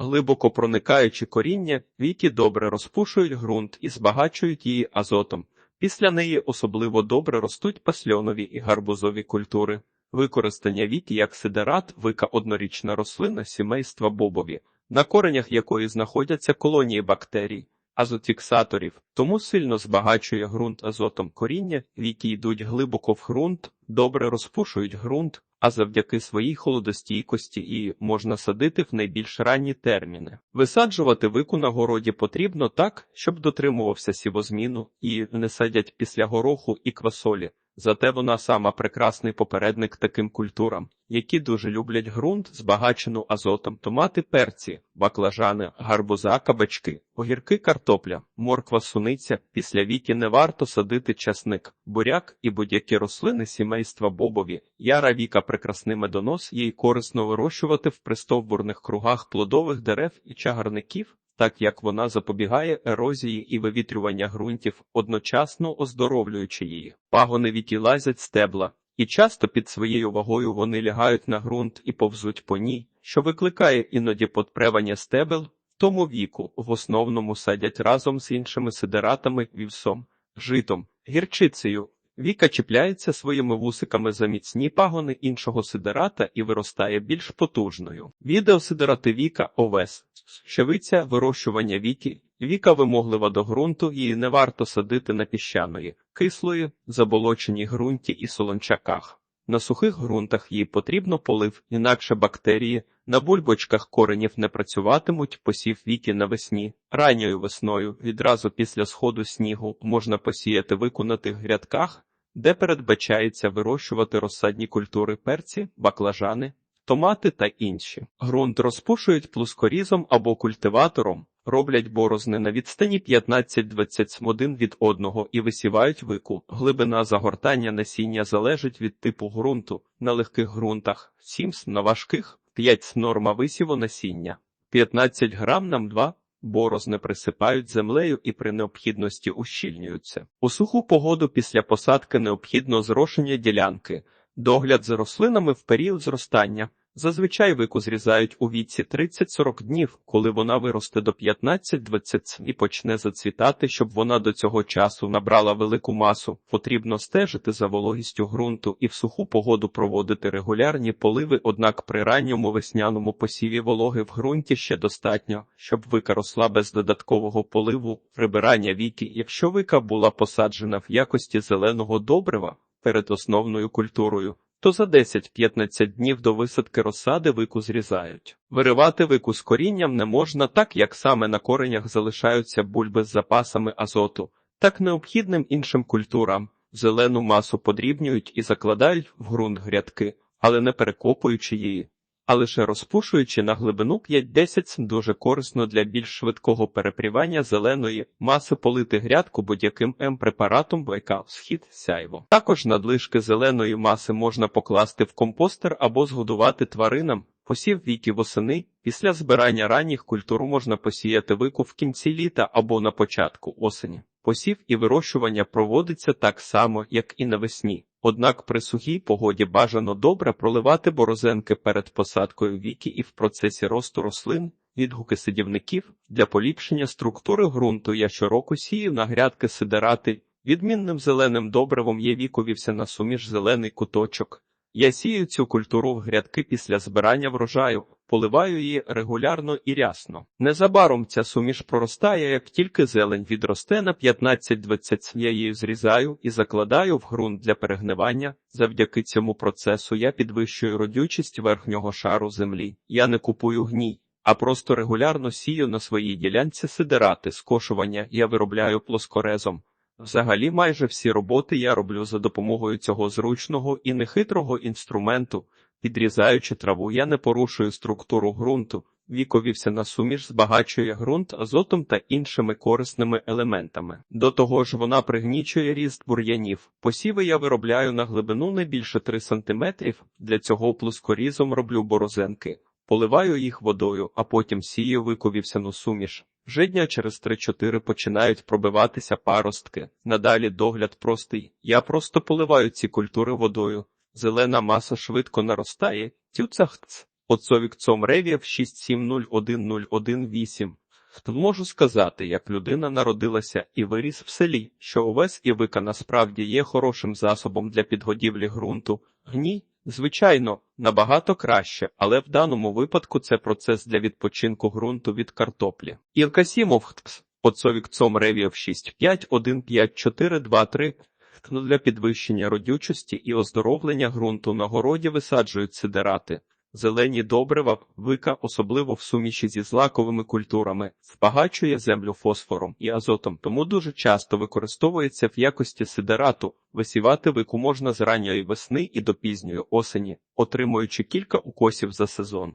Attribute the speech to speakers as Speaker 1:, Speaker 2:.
Speaker 1: Глибоко проникаючи коріння, віки добре розпушують ґрунт і збагачують її азотом. Після неї особливо добре ростуть пасльонові і гарбузові культури. Використання віки як сидерат, вика однорічна рослина сімейства бобові, на коренях якої знаходяться колонії бактерій, азотфіксаторів, тому сильно збагачує ґрунт азотом коріння, віки йдуть глибоко в ґрунт, добре розпушують ґрунт, а завдяки своїй холодостійкості і можна садити в найбільш ранні терміни. Висаджувати вику на городі потрібно так, щоб дотримувався сівозміну і не садять після гороху і квасолі. Зате вона сама прекрасний попередник таким культурам, які дуже люблять ґрунт, збагачену азотом, томати, перці, баклажани, гарбуза, кабачки, огірки, картопля, морква, суниця. Після віки не варто садити часник, буряк і будь-які рослини сімейства бобові. Яра віка прекрасний медонос, їй корисно вирощувати в пристовбурних кругах плодових дерев і чагарників так як вона запобігає ерозії і вивітрювання ґрунтів, одночасно оздоровлюючи її. Пагони віки лазять стебла, і часто під своєю вагою вони лягають на ґрунт і повзуть по ній, що викликає іноді подпревання стебел, тому віку в основному садять разом з іншими сидератами, вівсом, житом, гірчицею. Віка чіпляється своїми вусиками за міцні пагони іншого сидерата і виростає більш потужною. Відео сидерати Віка овес. Щавиця вирощування віки. Віка вимоглива до ґрунту, її не варто садити на піщаної, кислої, заболоченій ґрунті і солончаках. На сухих ґрунтах їй потрібно полив, інакше бактерії на бульбочках коренів не працюватимуть, посів віки навесні. Ранньою весною, відразу після сходу снігу, можна посіяти вику на грядках, де передбачається вирощувати розсадні культури перці, баклажани, томати та інші. Ґрунт розпушують плускорізом або культиватором, роблять борозни на відстані 15-20 см один від одного і висівають вику. Глибина загортання насіння залежить від типу ґрунту. На легких ґрунтах 7 см, на важких 5 см норма висіву насіння. 15 грам нам 2 борозни присипають землею і при необхідності ущільнюються. У суху погоду після посадки необхідно зрошення ділянки, догляд за рослинами в період зростання. Зазвичай вику зрізають у віці 30-40 днів, коли вона виросте до 15-20 і почне зацвітати, щоб вона до цього часу набрала велику масу. Потрібно стежити за вологістю ґрунту і в суху погоду проводити регулярні поливи, однак при ранньому весняному посіві вологи в ґрунті ще достатньо, щоб вика росла без додаткового поливу, прибирання віки, якщо вика була посаджена в якості зеленого добрива перед основною культурою то за 10-15 днів до висадки розсади вику зрізають. Виривати вику з корінням не можна так, як саме на коренях залишаються бульби з запасами азоту, так необхідним іншим культурам. Зелену масу подрібнюють і закладають в ґрунт грядки, але не перекопуючи її а лише розпушуючи на глибину 5-10 дуже корисно для більш швидкого перепрівання зеленої маси полити грядку будь-яким М-препаратом ВК схід сяйво. Також надлишки зеленої маси можна покласти в компостер або згодувати тваринам. Посів віки восени, після збирання ранніх культур можна посіяти вику в кінці літа або на початку осені. Посів і вирощування проводиться так само, як і навесні. Однак при сухій погоді бажано добре проливати борозенки перед посадкою віки і в процесі росту рослин, відгуки сидівників для поліпшення структури ґрунту. Я щороку сію на грядки сидерати. Відмінним зеленим добривом є віковівся на суміш зелений куточок. Я сію цю культуру в грядки після збирання врожаю, поливаю її регулярно і рясно. Незабаром ця суміш проростає, як тільки зелень відросте на 15-20 я її зрізаю і закладаю в ґрунт для перегнивання. Завдяки цьому процесу я підвищую родючість верхнього шару землі. Я не купую гній. А просто регулярно сію на своїй ділянці сидирати, скошування я виробляю плоскорезом. Взагалі, майже всі роботи я роблю за допомогою цього зручного і нехитрого інструменту. Підрізаючи траву, я не порушую структуру ґрунту, віковівся на суміш збагачує ґрунт азотом та іншими корисними елементами. До того ж, вона пригнічує ріст бур'янів. Посіви я виробляю на глибину не більше 3 см, для цього плоскорізом роблю борозенки, поливаю їх водою, а потім сію виковівсяну суміш. Вже дня через 3-4 починають пробиватися паростки. Надалі догляд простий. Я просто поливаю ці культури водою. Зелена маса швидко наростає, тюцахц. Отцовік цом ревів 6701018. Можу сказати, як людина народилася і виріс в селі, що овес і вика насправді є хорошим засобом для підгодівлі ґрунту. Гній, звичайно, набагато краще, але в даному випадку це процес для відпочинку ґрунту від картоплі. Ілка Сімовхтс, Отцовік ревів 6515423. Ну, Для підвищення родючості і оздоровлення ґрунту на городі висаджують сидерати. Зелені добрива, вика, особливо в суміші зі злаковими культурами, збагачує землю фосфором і азотом, тому дуже часто використовується в якості сидерату. Висівати вику можна з ранньої весни і до пізньої осені, отримуючи кілька укосів за сезон.